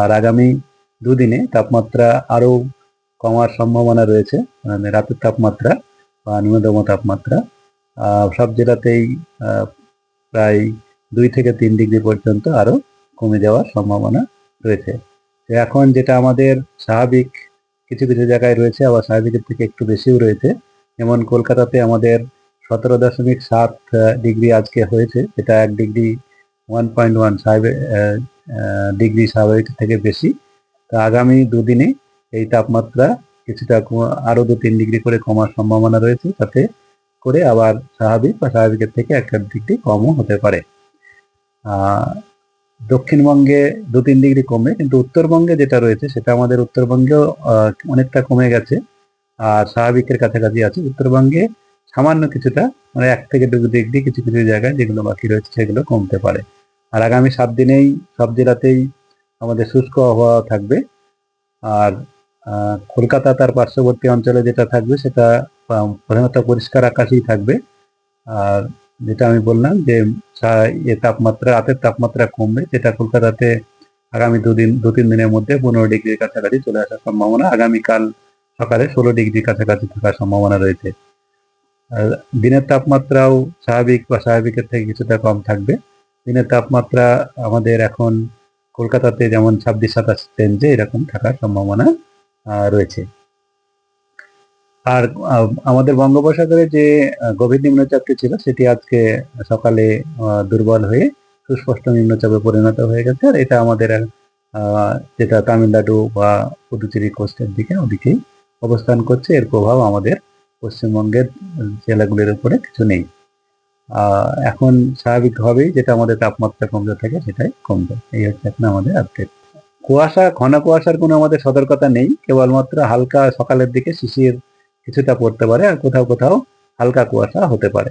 আর আগামী দুদিনে তাপমাত্রা আরও কমার সম্ভাবনা রয়েছে মানে রাতের তাপমাত্রা বা ন্যূনতম তাপমাত্রা। সব জেলাতেই প্রায় দুই থেকে তিন ডিগ্রি পর্যন্ত আরও কমে যাওয়ার সম্ভাবনা রয়েছে। এখন যেটা আমাদের স্বাভাবিক, কিছু কিছু জায়গায় রয়েছে, আবার স্বাভাবিকের থেকে একটু বেশিও রয়েছে। যেমন কলকাতাতে আমাদের সতেরো দশমিক সাত ডিগ্রি আজকে হয়েছে এটা এক degree one point one degree স্বাভাবিক থেকে বেশি। তো আগামী দুদিনে এই তাপমাত্রা কিছুটা কম- আরও দু তিন ডিগ্রি করে কমার সম্ভাবনা রয়েছে, তাতে করে আবার স্বাভাবিক বা স্বাভাবিকের থেকে এক এক ডিগ্রি কমও হতে পারে। দক্ষিণবঙ্গে দু তিন ডিগ্রি কমে, কিন্তু উত্তরবঙ্গে যেটা রয়েছে সেটা আমাদের উত্তরবঙ্গেও অনেকটা কমে গেছে, আর স্বাভাবিকের কাছাকাছি আছে। উত্তরবঙ্গে সামান্য কিছুটা মানে এক থেকে দু ডিগ্রি কিছু কিছু জায়গায় যেগুলো বাকি রয়েছে সেগুলো কমতে পারে। আর আগামী সাত দিনেই সব জেলাতেই আমাদের শুষ্ক আবহাওয়া থাকবে। আর কলকাতা তার পার্শ্ববর্তী অঞ্চলে যেটা থাকবে সেটা প্রধানত পরিষ্কার আকাশই থাকবে। আর যেটা আমি বললাম যে এ তাপমাত্রা, রাতের তাপমাত্রা কমবে, যেটা কলকাতাতে আগামী দুদিন দু তিন দিনের মধ্যে পনেরো ডিগ্রির কাছাকাছি চলে আসার সম্ভাবনা, আগামীকাল সকালে ষোলো ডিগ্রির কাছাকাছি থাকার সম্ভাবনা রয়েছে। দিনের তাপমাত্রাও স্বাভাবিক বা স্বাভাবিকের থেকে কিছুটা কম থাকবে। দিনের তাপমাত্রা আমাদের এখন কলকাতাতে যেমন ছাব্বিশ, সাতাশ রেঞ্জে এরকম থাকার সম্ভাবনা রয়েছে। আর আমাদের বঙ্গোপসাগরে যে গভীর নিম্নচাপটি ছিল সেটি আজকে সকালে দুর্বল হয়ে সুস্পষ্ট নিম্নচাপে পরিণত হয়ে গেছে। আর এটা আমাদের যেটা তামিলনাড়ু বা পুদুচেরি কোস্টের দিকে ওদিকেই অবস্থান করছে। এর প্রভাব আমাদের পশ্চিমবঙ্গের জেলাগুলির উপরে কিছু নেই। এখন স্বাভাবিকভাবেই যেটা আমাদের তাপমাত্রা কমতে থাকে, সেটাই কমবে। এই হচ্ছে এখন আমাদের আপডেট কুয়াশা, ঘন কুয়াশার কোনো আমাদের সতর্কতা নেই, কেবলমাত্র হালকা সকালের দিকে শিশির কিছুটা পড়তে পারে আর কোথাও কোথাও হালকা কুয়াশা হতে পারে।